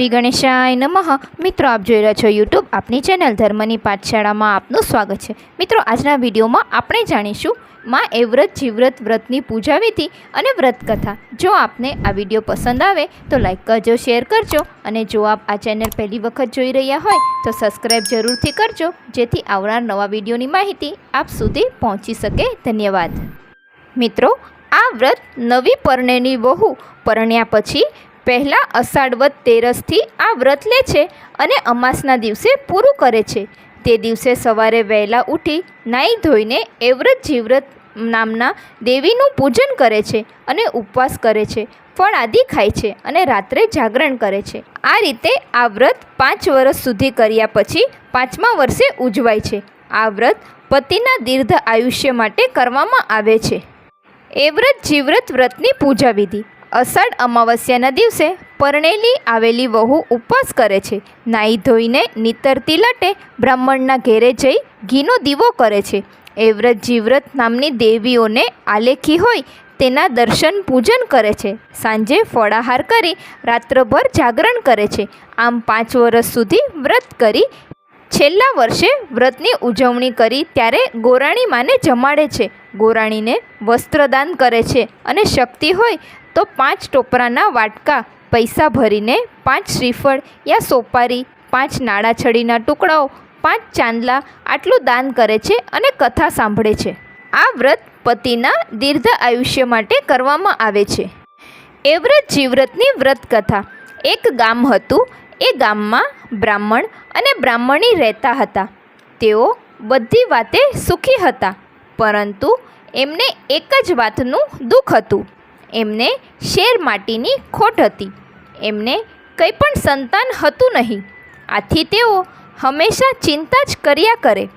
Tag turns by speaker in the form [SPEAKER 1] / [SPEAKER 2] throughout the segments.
[SPEAKER 1] શ્રી ગણેશાય નમઃ. મિત્રો, આપ જોઈ રહ્યા છો યુટ્યુબ આપની ચેનલ ધર્મની પાઠશાળામાં આપનું સ્વાગત છે. મિત્રો, આજના વિડીયોમાં આપણે જાણીશું માં એવ્રત જીવ્રત વ્રતની પૂજા વિધિ અને વ્રત કથા. જો આપને આ વીડિયો પસંદ આવે, તો લાઈક કરજો, શેર કરજો અને જો આપ આ ચેનલ પહેલી વખત જોઈ રહ્યા હોય, તો સબસ્ક્રાઈબ જરૂરથી કરજો, જેથી આવનાર નવા વિડીયોની માહિતી આપ સુધી પહોંચી શકે. ધન્યવાદ. મિત્રો, આ વ્રત નવી પરણેની વહુ પરણ્યા પછી પહેલાં અષાઢ વદ તેરસથી આ વ્રત લે છે અને અમાસના દિવસે પૂરું કરે છે. તે દિવસે સવારે વહેલા ઉઠી નાહી ધોઈને એવ્રત જીવ્રત નામના દેવીનું પૂજન કરે છે અને ઉપવાસ કરે છે, ફળ આદિ ખાય છે અને રાત્રે જાગરણ કરે છે. આ રીતે આ વ્રત પાંચ વર્ષ સુધી કર્યા પછી પાંચમા વર્ષે ઉજવાય છે. આ વ્રત પતિના દીર્ઘ આયુષ્ય માટે કરવામાં આવે છે. એવ્રત જીવ્રત વ્રતની પૂજા વિધિ અષાઢ અમાવસ્યાના દિવસે પરણેલી આવેલી વહુ ઉપવાસ કરે છે. નાહી ધોઈને નીતરતી લટે બ્રાહ્મણના ઘેરે જઈ ઘીનો દીવો કરે છે. એવ્રત જીવ્રત નામની દેવીઓને આલેખી હોય તેના દર્શન પૂજન કરે છે. સાંજે ફળાહાર કરી રાત્રભર જાગરણ કરે છે. આમ પાંચ વર્ષ સુધી વ્રત કરી છેલ્લા વર્ષે વ્રતની ઉજવણી કરી ત્યારે ગોરાણી માને જમાડે છે. ગોરાણીને વસ્ત્રદાન કરે છે અને શક્તિ હોય તો પાંચ ટોપરાના વાટકા, પૈસા ભરીને પાંચ શ્રીફળ યા સોપારી, પાંચ નાળાછડીના ટુકડાઓ, પાંચ ચાંદલા આટલું દાન કરે છે અને કથા સાંભળે છે. આ વ્રત પતિના દીર્ઘ આયુષ્ય માટે કરવામાં આવે છે. એ વ્રત જીવ્રતની વ્રત કથા. એક ગામ હતું, એ ગામમાં બ્રાહ્મણ અને બ્રાહ્મણી રહેતા હતા. તેઓ બધી વાતે સુખી હતા. પરંતુ એમને એક જ વાતનું દુઃખ હતું. એમને શેર માટીની ખોટ હતી. એમને કંઈ પણ સંતાન હતું નહીં. આથી તેઓ હંમેશા ચિંતા જ કર્યા કરે.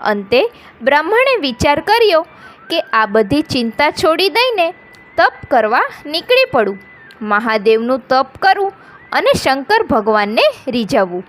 [SPEAKER 1] અંતે બ્રાહ્મણે વિચાર કર્યો કે આ બધી ચિંતા છોડી દઈને તપ કરવા નીકળી પડું. મહાદેવનું તપ કરવું અને શંકર ભગવાનને રીઝવવું.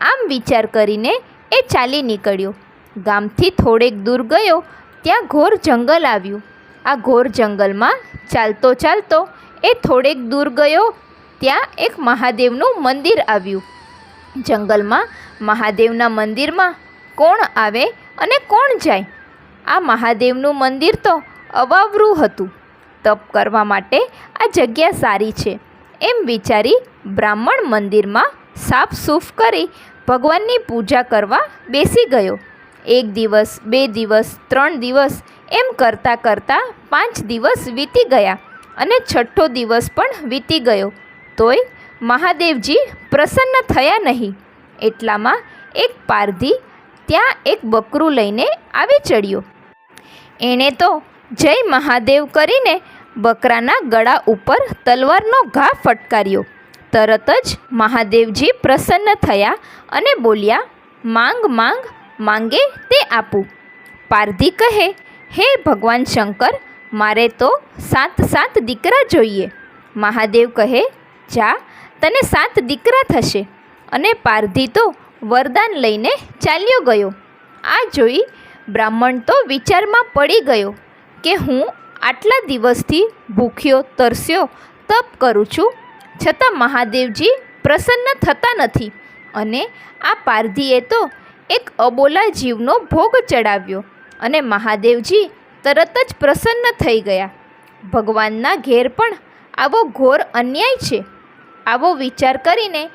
[SPEAKER 1] આમ વિચાર કરીને એ ચાલી નીકળ્યો. ગામથી થોડેક દૂર ગયો ત્યાં ઘોર જંગલ આવ્યું. આ ઘોર જંગલમાં ચાલતો ચાલતો એ થોડેક દૂર ગયો. ત્યાં એક મહાદેવનું મંદિર આવ્યું. જંગલમાં મહાદેવના મંદિરમાં કોણ આવે અને કોણ જાય? આ મહાદેવનું મંદિર તો અવાવરું હતું. તપ કરવા માટે આ જગ્યા સારી છે. એમ વિચારી બ્રાહ્મણ મંદિરમાં સાફ સૂફ કરી ભગવાનની પૂજા કરવા બેસી ગયો. એક દિવસ, બે દિવસ, ત્રણ દિવસ એમ કરતાં કરતાં પાંચ દિવસ વીતી ગયા અને છઠ્ઠો દિવસ પણ વીતી ગયો. તોય મહાદેવજી પ્રસન્ન થયા નહીં. એટલામાં એક પારધી ત્યાં એક બકરું લઈને આવી ચડ્યો. એણે તો જય મહાદેવ કરીને બકરાના ગળા ઉપર તલવારનો ઘા ફટકાર્યો. તરત જ મહાદેવજી પ્રસન્ન થયા અને બોલ્યા, માંગ માંગ માંગે તે આપું. પારધી કહે, હે ભગવાન શંકર, મારે તો સાત સાત દીકરા જોઈએ. મહાદેવ કહે, જા, તને સાત દીકરા થશે. અને પારધી તો વરદાન લઈને ચાલ્યો ગયો. આ જોઈ બ્રાહ્મણ તો વિચારમાં પડી ગયો કે હું આટલા દિવસથી ભૂખ્યો, તરસ્યો, તપ કરું છું, છતાં મહાદેવજી પ્રસન્ન થતા નથી. અને આ પારધીએ તો એક અબોલા જીવનો ભોગ ચડાવ્યો અને મહાદેવજી તરત જ પ્રસન્ન થઈ ગયા. ભગવાનના ઘેર પણ આવો ઘોર અન્યાય છે. આવો વિચાર કરીને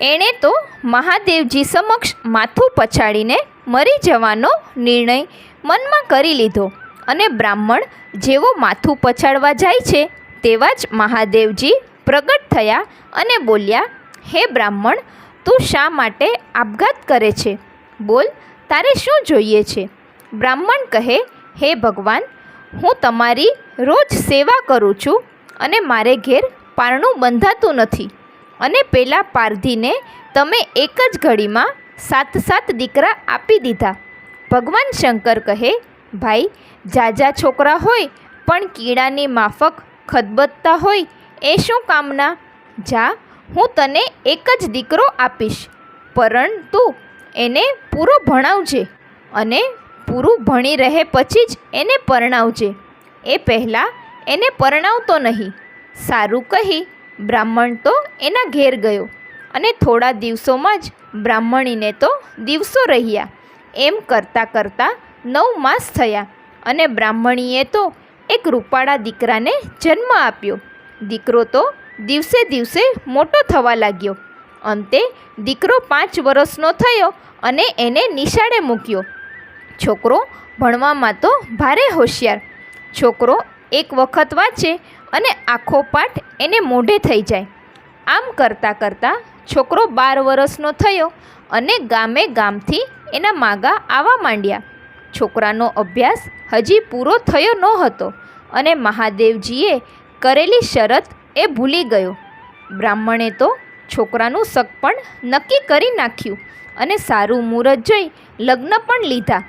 [SPEAKER 1] એણે તો મહાદેવજી સમક્ષ માથું પછાડીને મરી જવાનો નિર્ણય મનમાં કરી લીધો અને બ્રાહ્મણ જેવો માથું પછાડવા જાય છે તેવા જ મહાદેવજી પ્રગટ થયા અને બોલ્યા, હે બ્રાહ્મણ, તું શા માટે આપઘાત કરે છે? બોલ, તારે શું જોઈએ છે? બ્રાહ્મણ કહે, હે ભગવાન, હું તમારી રોજ સેવા કરું છું અને મારે ઘેર પારણું બંધાતું નથી. અને પેલા પારધીને તમે એક જ ઘડીમાં સાત સાત દીકરા આપી દીધા. ભગવાન શંકર કહે, ભાઈ, જાજા છોકરા હોય, પણ કીડાની માફક ખદબદતા હોય, એ શું કામના? જા, હું તને એક જ દીકરો આપીશ. પરંતુ એને પૂરો ભણાવજે અને પૂરું ભણી રહે પછી જ એને પરણાવજે. એ પહેલાં એને પરણાવતો નહીં. સારું કહી બ્રાહ્મણ તો એના ઘેર ગયો અને થોડા દિવસોમાં જ બ્રાહ્મણીને તો દિવસો રહ્યા. એમ કરતાં કરતાં નવ માસ થયા અને બ્રાહ્મણીએ તો એક રૂપાળા દીકરાને જન્મ આપ્યો. દીકરો તો દિવસે દિવસે મોટો થવા લાગ્યો. અંતે દીકરો પાંચ વર્ષનો થયો અને એને નિશાળે મૂક્યો. છોકરો ભણવામાં તો ભારે હોશિયાર. છોકરો એક વખત વાંચે અને આખો પાઠ એને મોઢે થઈ જાય. આમ કરતાં કરતાં છોકરો બાર વર્ષનો થયો અને ગામે ગામથી એના માગા આવવા માંડ્યા. છોકરાનો અભ્યાસ હજી પૂરો થયો ન હતો અને મહાદેવજીએ કરેલી શરત એ ભૂલી ગયો. બ્રાહ્મણે તો છોકરાનું સગપણ નક્કી કરી નાખ્યું અને સારું મુહૂર્ત જોઈ લગ્ન પણ લીધા.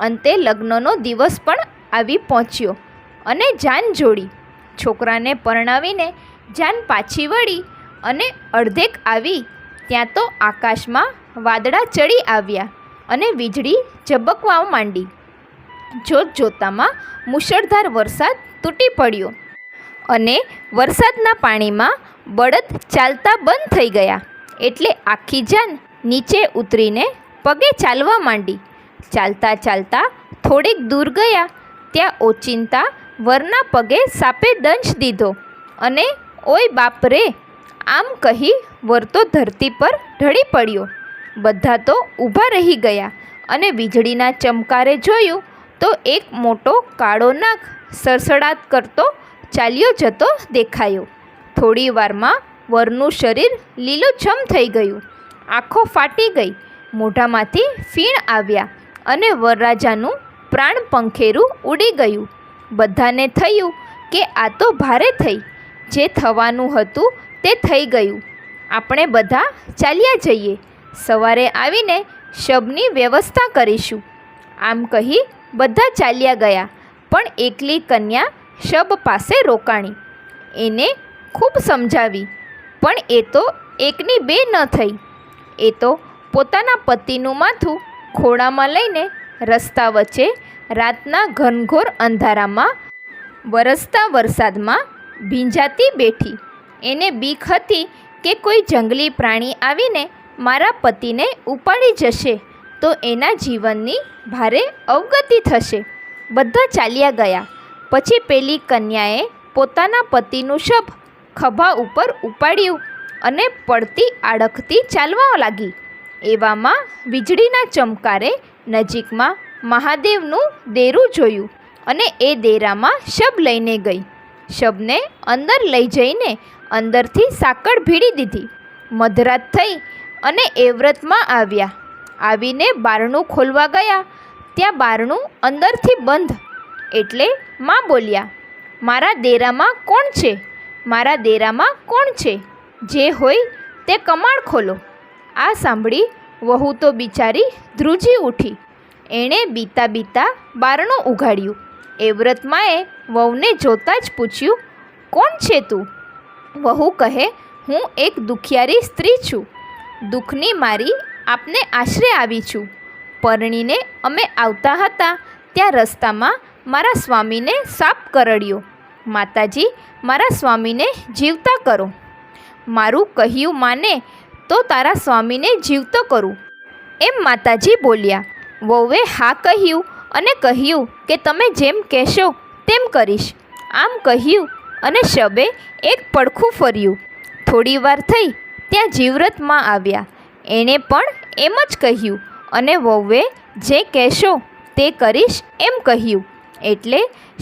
[SPEAKER 1] અંતે લગ્નનો દિવસ પણ આવી પહોંચ્યો અને જાન જોડી. છોકરાને પરણાવીને જાન પાછી વળી અને અડધેક આવી. ત્યાં તો આકાશમાં વાદળા ચડી આવ્યા અને વીજળી ઝબકવા માંડી. જોત જોતામાં મુશળધાર વરસાદ તૂટી પડ્યો અને વરસાદના પાણીમાં બળદ ચાલતા બંધ થઈ ગયા. એટલે આખી જાન નીચે ઉતરીને પગે ચાલવા માંડી. ચાલતા ચાલતા થોડીક દૂર ગયા. ત્યાં ઓચિંતા વરના પગે સાપે દંશ દીધો અને ઓય બાપ રે, આમ કહી વરતો ધરતી પર ઢળી પડ્યો. બધા તો ઊભા રહી ગયા અને વીજળીના ચમકારે જોયું તો એક મોટો કાળો નાગ સડસડાટ કરતો ચાલ્યો જતો દેખાયો. થોડી વારમાં વરનું શરીર લીલુંછમ થઈ ગયું. આંખો ફાટી ગઈ. મોઢામાંથી ફીણ આવ્યા અને વરરાજાનું પ્રાણ પંખેરું ઉડી ગયું. બધાને થયું કે આ તો ભારે થઈ. જે થવાનું હતું તે થઈ ગયું. આપણે બધા ચાલ્યા જઈએ. સવારે આવીને શબની વ્યવસ્થા કરીશું. આમ કહી બધા ચાલ્યા ગયા, પણ એકલી કન્યા શબ પાસે રોકાણી. એને ખૂબ સમજાવી. પણ એ તો એકની બે ન થઈ. એ તો પોતાના પતિનું માથું ખોળામાં લઈને રસ્તા વચ્ચે રાતના ઘનઘોર અંધારામાં, વરસતા વરસાદમાં ભીંજાતી બેઠી. એને બીક હતી કે કોઈ જંગલી પ્રાણી આવીને મારા પતિને ઉપાડી જશે તો એના જીવનની ભારે અવગતિ થશે. બધા ચાલ્યા ગયા. પછી પેલી કન્યાએ પોતાના પતિનું શબ ખભા ઉપર ઉપાડ્યું અને પડતી આડખતી ચાલવા લાગી. એવામાં વીજળીના ચમકારે નજીકમાં મહાદેવનું દેરું જોયું અને એ દેરામાં શબ લઈને ગઈ. શબને અંદર લઈ જઈને અંદરથી સાકળ ભીડી દીધી. મધરાત થઈ અને એ વ્રતમાં આવ્યા. આવીને બારણું ખોલવા ગયા. ત્યાં બારણું અંદરથી બંધ. એટલે માં બોલ્યા, મારા દેરામાં કોણ છે? મારા દેરામાં કોણ છે? જે હોય તે કમાળ ખોલો. આ સાંભળી વહુ તો બિચારી ધ્રુજી ઉઠી. એણે બીતા બીતા બારણું ઉઘાડ્યું. એ વ્રતમાએ વહુને જોતાં જ પૂછ્યું, કોણ છે તું? વહુ કહે, હું એક દુખિયારી સ્ત્રી છું. દુઃખની મારી આપને આશરે આવી છું. પરણીને અમે આવતા હતા ત્યાં રસ્તામાં મારા સ્વામીને સાપ કરડ્યો. માતાજી, મારા સ્વામીને જીવતા કરો. મારું કહ્યું માને તો તારા સ્વામીને જીવતો કરું. એમ માતાજી બોલ્યા. વહુએ હા કહ્યું અને કહ્યું કે તમે જેમ કહેશો તેમ કરીશ. આમ કહ્યું અને શબે એક પડખું ફર્યું. થોડી વાર થઈ ત્યાં જીવરતમાં આવ્યા. એણે પણ એમ જ કહ્યું અને વહુએ જે કહેશો તે કરીશ એમ કહ્યું. એટલે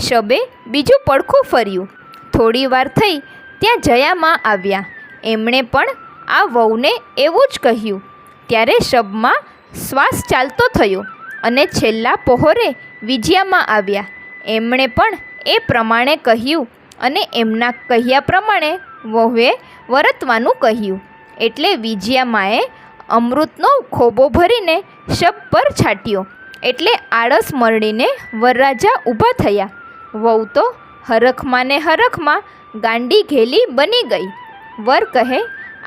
[SPEAKER 1] શબે બીજું પડખું ફર્યું. થોડી વાર થઈ, ત્યાં જયામાં આવ્યા. એમણે પણ આ વહુને એવું જ કહ્યું. ત્યારે શબમાં શ્વાસ ચાલતો થયો અને છેલ્લા પહોરે વિજયામાં આવ્યા. એમણે પણ એ પ્રમાણે કહ્યું અને એમના કહ્યા પ્રમાણે વહુએ વરતવાનું કહ્યું. એટલે વિજયામાએ અમૃતનો ખોબો ભરીને શબ પર છાંટ્યો. એટલે આળસ મરડીને વરરાજા ઊભા થયા. વહુ તો હરખમાં ને હરખમાં ગાંડી ઘેલી બની ગઈ. વર કહે,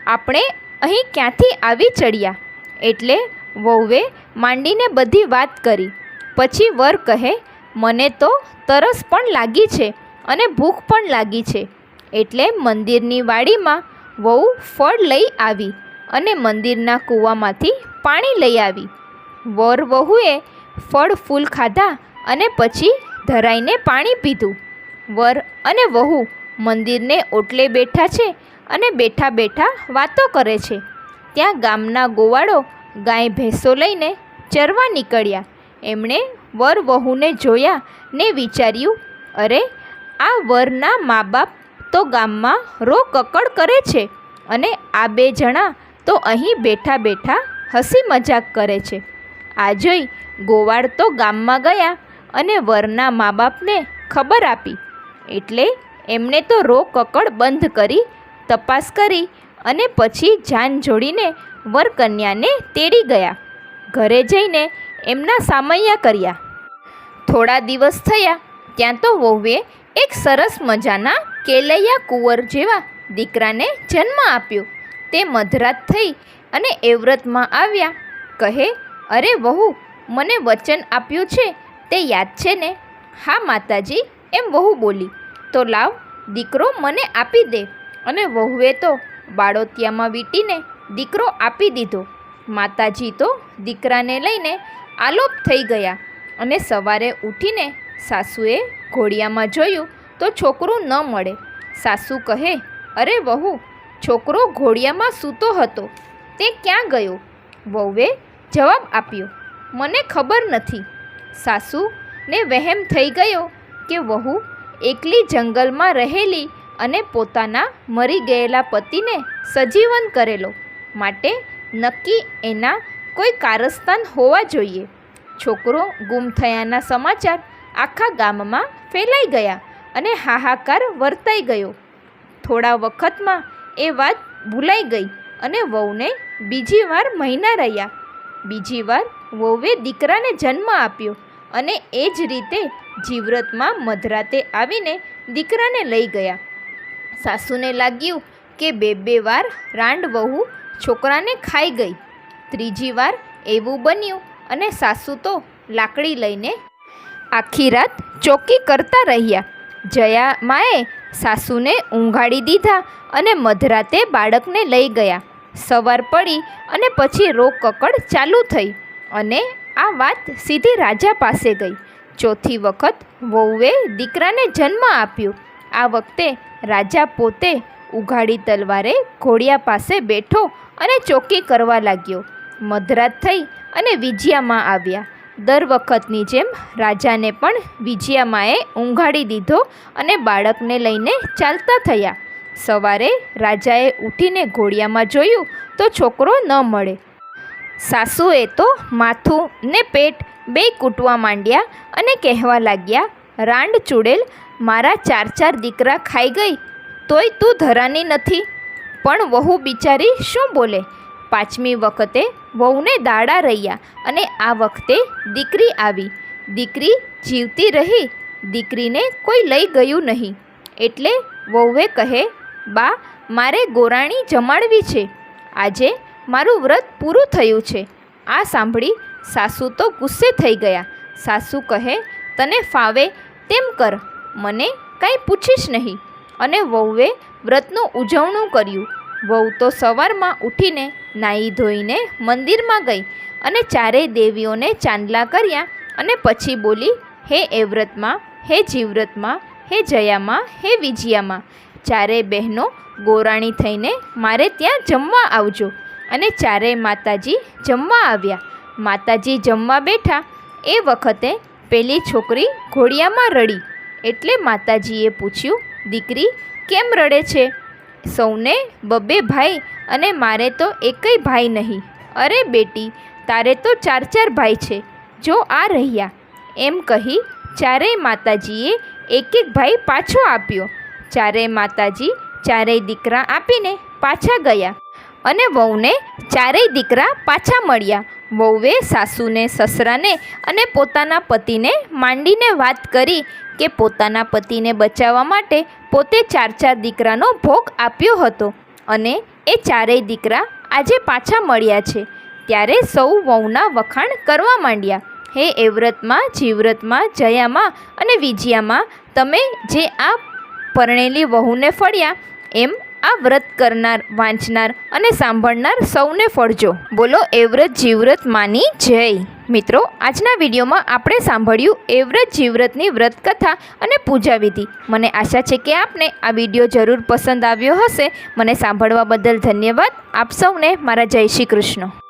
[SPEAKER 1] આપણે અહીં ક્યાંથી આવી ચડ્યા? એટલે વહુએ માંડીને બધી વાત કરી. પછી વર કહે, મને તો તરસ પણ લાગી છે અને ભૂખ પણ લાગી છે. એટલે મંદિરની વાડીમાં વહુ ફળ લઈ આવી અને મંદિરના કૂવામાંથી પાણી લઈ આવી. વર વહુએ ફળ, ફૂલ ખાધા અને પછી ધરાઈને પાણી પીધું. વર અને વહુ મંદિરને ઓટલે બેઠા છે અને બેઠા બેઠા વાતો કરે છે. ત્યાં ગામના ગોવાળો ગાય ભેંસો લઈને ચરવા નીકળ્યા. એમણે વર વહુને જોયા ને વિચાર્યું, અરે, આ વરના મા બાપ તો ગામમાં રો કકડ કરે છે અને આ બે જણા તો અહીં બેઠા બેઠા હસી મજાક કરે છે. આ જોઈ ગોવાળ તો ગામમાં ગયા અને વરના મા બાપને ખબર આપી. એટલે એમણે તો રો કકડ બંધ કરી, તપાસ કરી અને પછી જાન જોડીને વરકન્યાને તેડી ગયા. ઘરે જઈને એમના સામૈયા કર્યા. થોડા દિવસ થયા, ત્યાં તો વહુએ એક સરસ મજાના કેલૈયા કુંવર જેવા દીકરાને જન્મ આપ્યો. તે મધરાત થઈ અને એવ્રતમાં આવ્યા. કહે, અરે વહુ મને વચન આપ્યું છે તે યાદ છે ને? હા, માતાજી, એમ વહુ બોલી. તો લાવ, દીકરો મને આપી દે. અને વહુએ તો બાળોતિયામાં વીંટીને દીકરો આપી દીધો. માતાજી તો દીકરાને લઈને આલોપ થઈ ગયા અને સવારે ઉઠીને સાસુએ ઘોડિયામાં જોયું તો છોકરું ન મળે. સાસુ કહે, અરે વહુ, છોકરો ઘોડિયામાં સૂતો હતો. તે ક્યાં ગયો? વહુએ જવાબ આપ્યો મને ખબર નથી. સાસુને વહેમ થઈ ગયો કે વહુ એકલી જંગલમાં રહેલી અને પોતાના મરી ગયેલા પતિને સજીવન કરેલો. માટે નક્કી એના કોઈ કારસ્તાન હોવા જોઈએ. છોકરો ગુમ થયાના સમાચાર આખા ગામમાં ફેલાઈ ગયા અને હાહાકાર વર્તાઈ ગયો. થોડા વખતમાં એ વાત ભૂલાઈ ગઈ અને વહુને બીજી વાર મહિના રહ્યા. બીજી વાર વહુએ દીકરાને જન્મ આપ્યો અને એ જ રીતે જીવ્રતમાં મધરાતે આવીને દીકરાને લઈ ગયા. સાસુને લાગ્યું કે બે બે વાર રાંડ વહુ છોકરાને ખાઈ ગઈ. ત્રીજી વાર એવું બન્યું અને સાસુ તો લાકડી લઈને આખી રાત ચોકી કરતા રહ્યા. જયા માએ સાસુને ઊંઘાડી દીધા અને મધરાતે બાળકને લઈ ગયા. સવાર પડી અને પછી રોગ કકડ ચાલુ થઈ અને આ વાત સીધી રાજા પાસે ગઈ. ચોથી વખત વહુએ દીકરાને જન્મ આપ્યો. આ વખતે રાજા પોતે ઉઘાડી તલવારે ઘોડિયા પાસે બેઠો અને ચોકી કરવા લાગ્યો. મધરાત થઈ અને વિજયામાં આવ્યા. દર વખતની જેમ રાજાને પણ વિજયામાએ ઊંઘાડી દીધો અને બાળકને લઈને ચાલતા થયા. સવારે રાજાએ ઉઠીને ઘોડિયામાં જોયું તો છોકરો ન મળે. સાસુએ તો માથું ને પેટ બે કૂટવા માંડ્યા અને કહેવા લાગ્યા, રાંડ ચૂડેલ, મારા ચાર ચાર દીકરા ખાઈ ગઈ, તોય તું ધરાની નથી. પણ વહુ બિચારી શું બોલે? પાંચમી વખતે વહુને દાડા રહ્યા અને આ વખતે દીકરી આવી. દીકરી જીવતી રહી, દીકરીને કોઈ લઈ ગયું નહીં. એટલે વહુએ કહે બા, મારે ગોરાણી જમાડવી છે. આજે મારું વ્રત પૂરું થયું છે. આ સાંભળી સાસુ તો ગુસ્સે થઈ ગયા. સાસુ કહે, તને ફાવે તેમ કર. મને કાંઈ પૂછીશ નહીં. અને વહુએ વ્રતનું ઉજવણું કર્યું. વહુ તો સવારમાં ઉઠીને નાહી ધોઈને મંદિરમાં ગઈ અને ચારેય દેવીઓને ચાંદલા કર્યા અને પછી બોલી, હે એ વ્રતમાં, હે જીવ્રતમાં હે જયામાં, હે વિજયામાં ચારેય બહેનો ગોરાણી થઈને મારે ત્યાં જમવા આવજો. અને ચારેય માતાજી જમવા આવ્યા. માતાજી જમવા બેઠા. એ વખતે પેલી છોકરી ઘોડિયામાં રડી. એટલે માતાજીએ પૂછ્યું, દીકરી, કેમ રડે છે? સૌને બબે ભાઈ અને મારે તો એકેય ભાઈ નહીં. અરે બેટી, તારે તો ચાર ચાર ભાઈ છે. જો આ રહ્યા. એમ કહી ચારેય માતાજીએ એક એક ભાઈ પાછો આપ્યો. ચારેય માતાજી ચારેય દીકરા આપીને પાછા ગયા અને વહુને ચારેય દીકરા પાછા મળ્યા. વહુએ સાસુને, સસરાને અને પોતાના પતિને માંડીને વાત કરી કે પોતાના પતિને બચાવવા માટે પોતે ચાર ચાર દીકરાનો ભોગ આપ્યો હતો અને એ ચારેય દીકરા આજે પાછા મળ્યા છે. ત્યારે સૌ વહુના વખાણ કરવા માંડ્યા. હે એવ્રતમાં, જીવ્રતમાં, જયામાં અને વિજયામાં તમે જે આ પરણેલી વહુને ફળ્યા. એમ આ વ્રત કરનાર, વાંચનાર અને સાંભળનાર સૌને ફળજો. બોલો, એવ્રત જીવ્રત માની જય. મિત્રો, આજના વિડીયોમાં આપણે સાંભળ્યું એવ્રત જીવ્રતની વ્રત કથા અને પૂજા વિધિ. મને આશા છે કે આપને આ વીડિયો જરૂર પસંદ આવ્યો હશે. મને સાંભળવા બદલ ધન્યવાદ. આપ સૌને મારા જય શ્રી કૃષ્ણ.